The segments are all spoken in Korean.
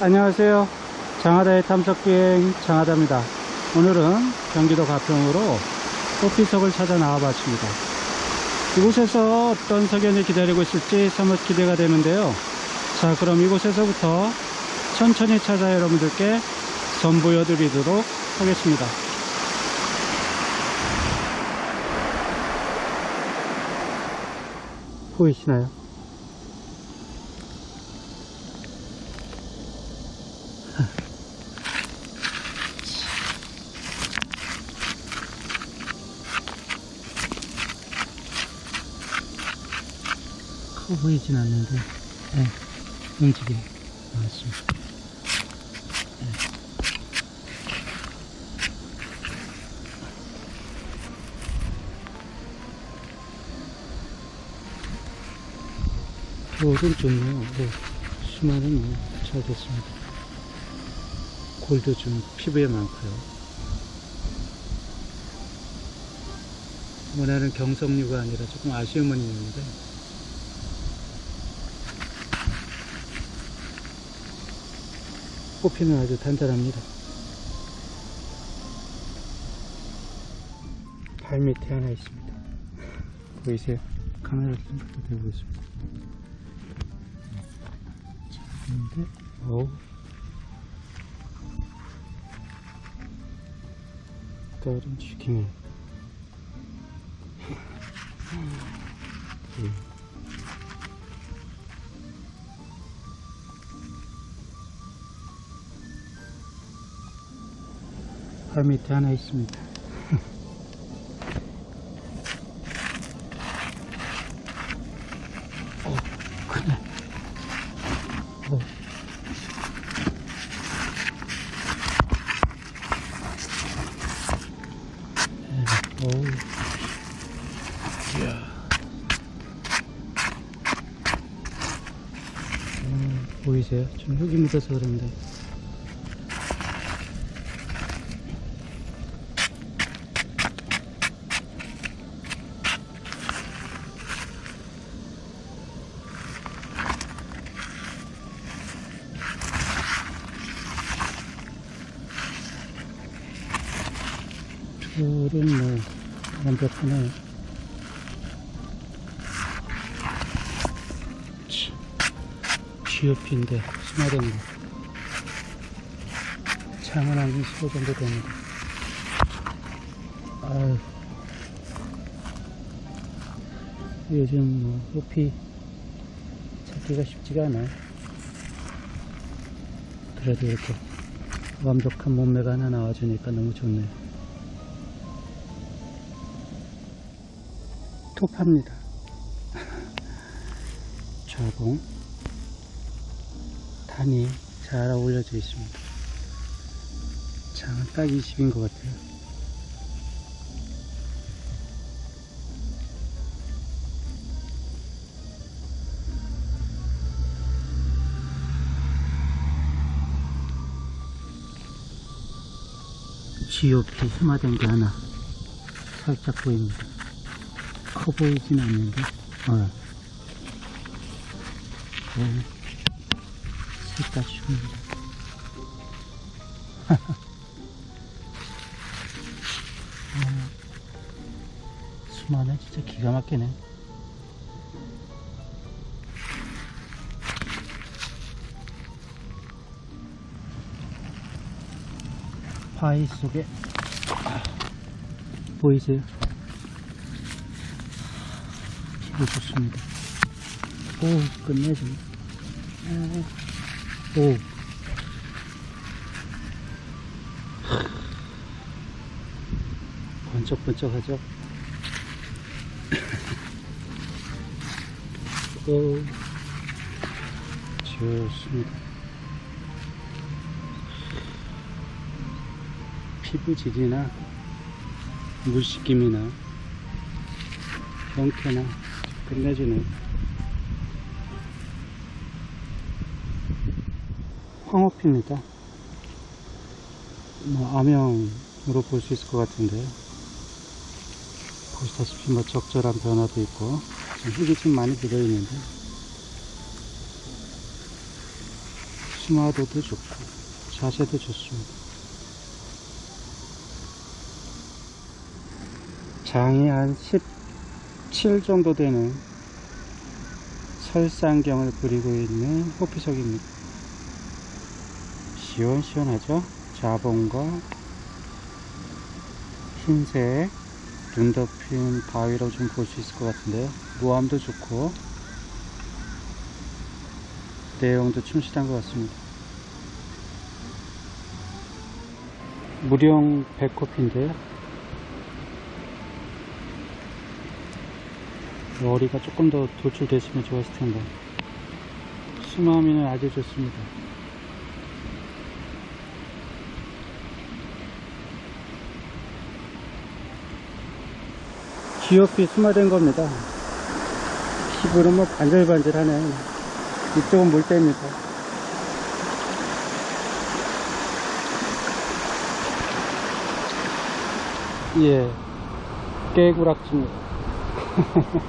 안녕하세요. 장하다의 탐석비행 장하다입니다. 오늘은 경기도 가평으로 꽃비석을 찾아 나와 봤습니다. 이곳에서 어떤 석연이 기다리고 있을지 사뭇 기대가 되는데요. 자, 그럼 이곳에서부터 천천히 찾아 여러분들께 선보여드리도록 하겠습니다. 보이시나요? 커 보이진 않는데, 네, 움직이 나왔습니다. 골은 좋네요. 네, 수많은 뭐, 잘 됐습니다. 골도 좀 피부에 많고요. 원하는 경성류가 아니라 조금 아쉬움은 있는데, 꽃피는 아주 단단합니다. 발 밑에 하나 있습니다. 보이세요? 카메라 좀 대보겠습니다. 자, 근데, 어우. 깔은 죽이네. 발 밑에 하나 있습니다. 어, 그래. 어. 네. 음, 보이세요? 좀 흙이 묻어서 그런데. 둘은 뭐 완벽하네요. GOP인데 순화된 거. 창은 한 15 정도 됩니다. 아유. 요즘 뭐 호피 찾기가 쉽지가 않아요. 그래도 이렇게 완벽한 몸매가 하나 나와주니까 너무 좋네요. 톱합니다. 좌봉 단이 잘 어울려져 있습니다. 장은 딱 20인 것 같아요. GOP 흠화된 게 하나 살짝 보입니다. 커 보이진 않는데, 어. 네. 색깔. 아, 수많은 진짜 기가 막히네. 바위 속에 아, 보이세요? 피부 좋습니다. 오, 끝내줘. 오. 번쩍번쩍하죠? 오. 좋습니다. 피부질이나 물씻김이나 형태나 끝내주네. 황호피입니다. 뭐 암형으로 볼 수 있을 것 같은데요. 보시다시피 뭐 적절한 변화도 있고 좀 흙이 좀 많이 묻어 있는데 스마도도 좋고 자세도 좋습니다. 장이 한 17 정도 되는 설상경을 그리고 있는 호피석입니다. 시원시원하죠? 자봉과 흰색 눈 덮인 바위로 좀 볼 수 있을 것 같은데요. 모함도 좋고 내용도 충실한 것 같습니다. 무령 백코피인데요. 머리가 조금 더 도출됐으면 좋았을 텐데 수마미는 아주 좋습니다. 귀엽게 수마된 겁니다. 피부는 뭐 반질반질하네. 이쪽은 물때입니다. 예, 깨구락지입니다.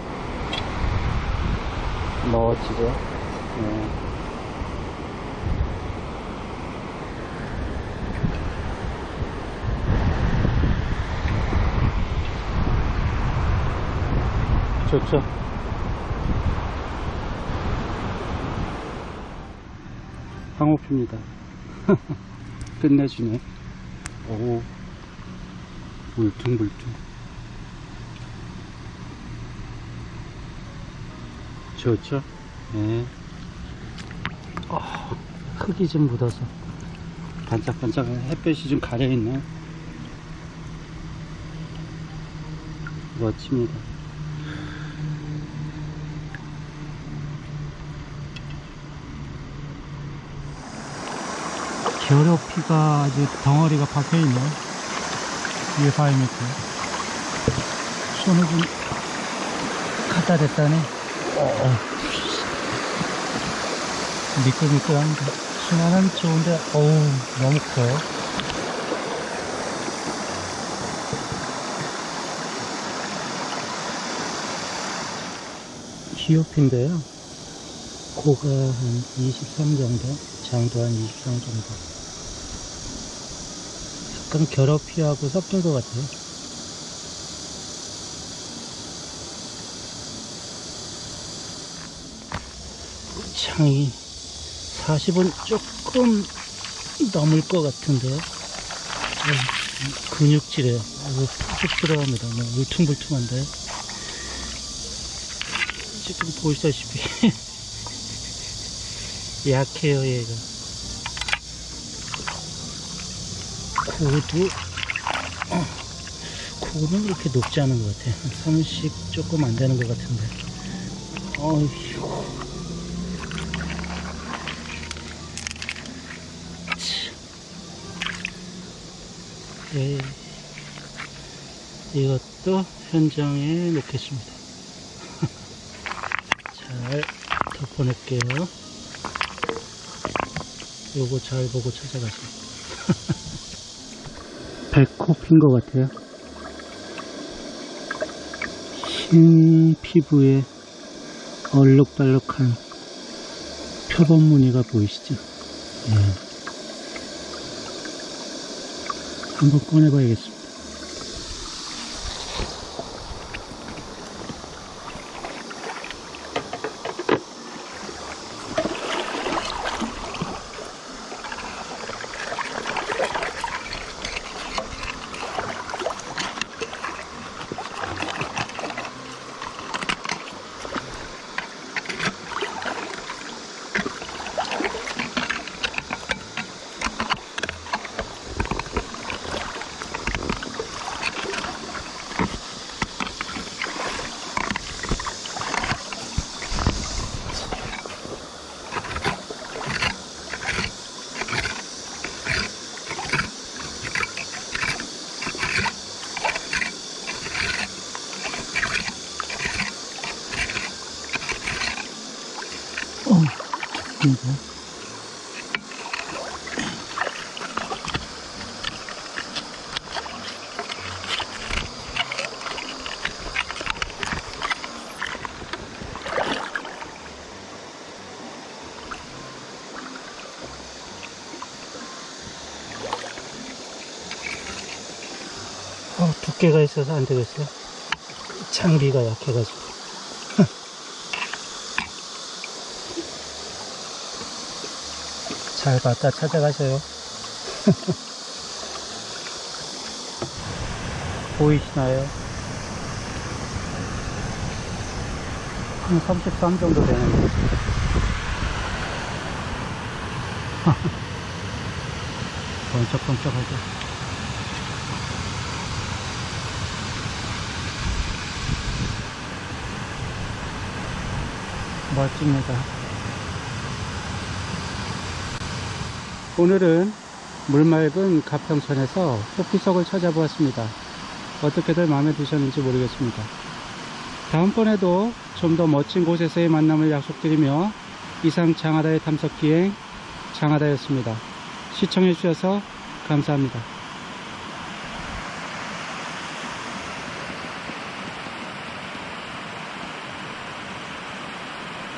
멋지죠? 예. 좋죠? 황호피입니다. 끝내주네. 오, 물퉁물퉁. 좋죠? 네. 아, 흙이 좀 묻어서 반짝반짝 햇볕이 좀 가려있네. 멋집니다. 겨로피가 아주 덩어리가 박혀있네. 위에 바위 밑에. 손을 좀 갖다 댔다네. 어, 미끌미끌한데. 순환은 좋은데, 어우, 너무 커요. 기호피인데요. 고가 한 23 정도, 장도 한 23 정도. 약간 결합피하고 섞인 것 같아요. 창이 40은 조금 넘을 것 같은데요. 어, 근육질이에요. 아주 푹 들어갑니다. 뭐 울퉁불퉁한데. 지금 보시다시피 약해요 얘가 코도 어, 코는 그렇게 높지 않은 것 같아요 한30 조금 안 되는 것 같은데 어휴 네, 이것도 현장에 놓겠습니다 잘 덮어낼게요. 요거 잘 보고 찾아가세요. 배꼽인 것 같아요. 흰 피부에 얼룩덜룩한 표범 무늬가 보이시죠? 예. 한번 꺼내봐야겠습니다. 괜찮고 어, 두께가 있어서 안 되겠어요? 장비가 약해가지고. 잘 봤다 찾아가세요. 보이시나요? 한 33 정도 되는데. 번쩍번쩍하죠. 멋집니다. 오늘은 물 맑은 가평천에서 호피석을 찾아보았습니다. 어떻게들 마음에 드셨는지 모르겠습니다. 다음번에도 좀 더 멋진 곳에서의 만남을 약속드리며 이상 장하다의 탐석기행 장하다였습니다. 시청해주셔서 감사합니다.